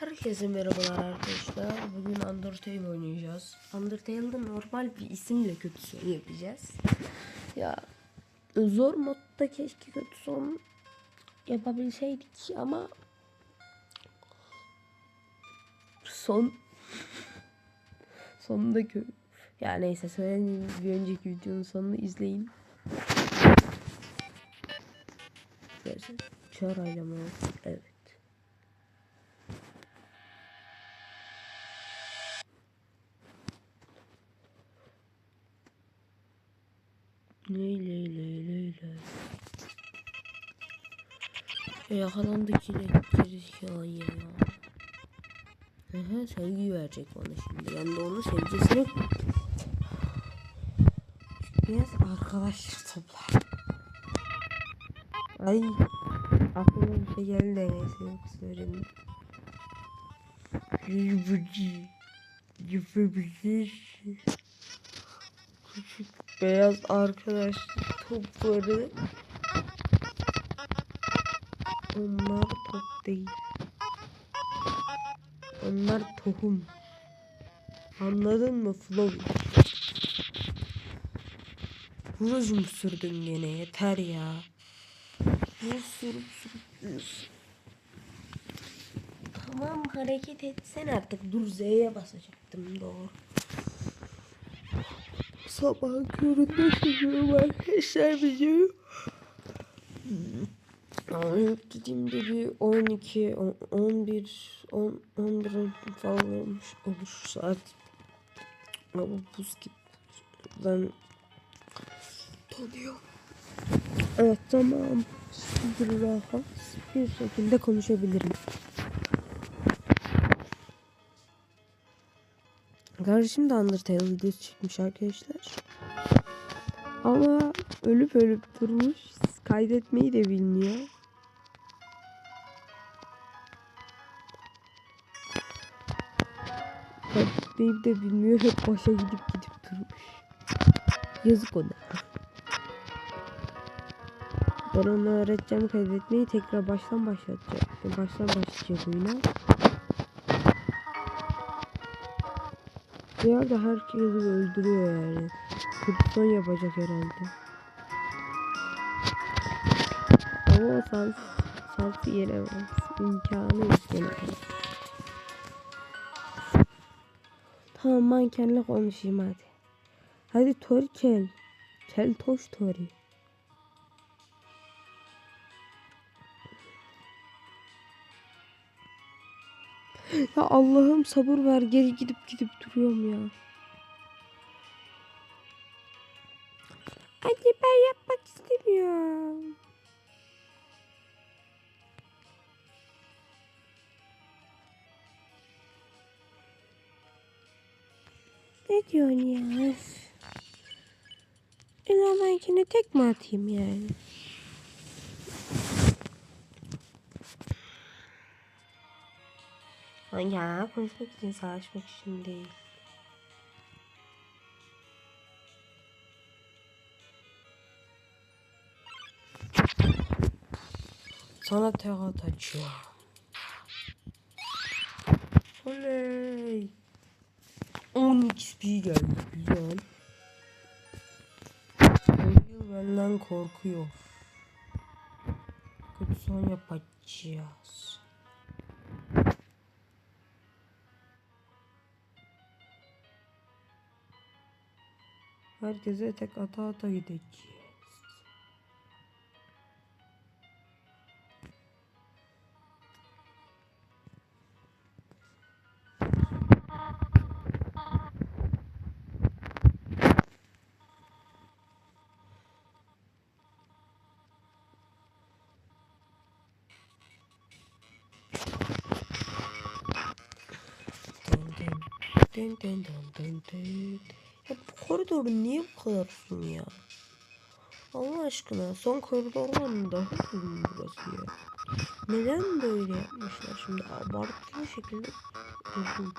Herkese merhabalar arkadaşlar. Bugün Undertale oynayacağız. Undertale'da normal bir isimle kötü son yapacağız. Ya zor modda keşke kötü son yapabilseydik ama son sonunda kö ya neyse söylediğim bir önceki videonun sonunu izleyin. Çağrıyla mı? Evet. Ley ley ley ley ley. Ya yakalandık yine gerizekalı ya. Aha, sevgi verecek bana şimdi. Ben de onun sevgisini biraz arkadaşlar toplar. Ay aklıma bir şey geldi de neyse yok söyledim. Yübücü Yübücü Küçük beyaz arkadaş topları. Onlar top değil. Onlar tohum. Anladın mı Flow? Ruj mu sürdün gene yeter ya. Ruj sürüp sürüp. Tamam hareket etsen artık. Dur Z'ye basacaktım doğru Sabah köründe çekiyorum arkadaşlar videoyu Dediğimde bir 12, 11, 10, 11 falan olmuş olur saat. Ama buz gibi. Ben tanıyorum. Evet tamam. Şimdi rahat bir şekilde konuşabilirim. Kardeşim de Undertale videosu çekmiş arkadaşlar. Ama ölüp ölüp durmuş. Kaydetmeyi de bilmiyor. Kaydetmeyi de bilmiyor. Hep başa gidip gidip durmuş. Yazık ona. Ben ona öğreteceğim kaydetmeyi. Tekrar baştan başlatacak. Baştan başlayacak oyuna. Bir yerde herkesi öldürüyor yani. Kurtson yapacak herhalde. Ama sans, sans yenemez. İmkanı yok yenemez. Tamam mankenle konuşayım hadi. Hadi Tori kel. Kel toş Tori. Ya Allah'ım sabır ver geri gidip gidip duruyorum ya. Hadi ben yapmak istemiyorum. Ne diyorsun ya? İlamankine tek mi atayım yani? Ya konuşmak için savaşmak için değil. Sana tek atacağım. Oley. 10 XP geldi güzel. Özgür benden korkuyor. Kötü son yapacağız. Herkese tek ata ata gideceğiz. Dın dın dın dın dın. Ya bu koridor niye bu kadar uzun ya? Allah aşkına son koridordan daha uzun burası ya. Neden böyle yapmışlar şimdi abartılı şekilde uzun.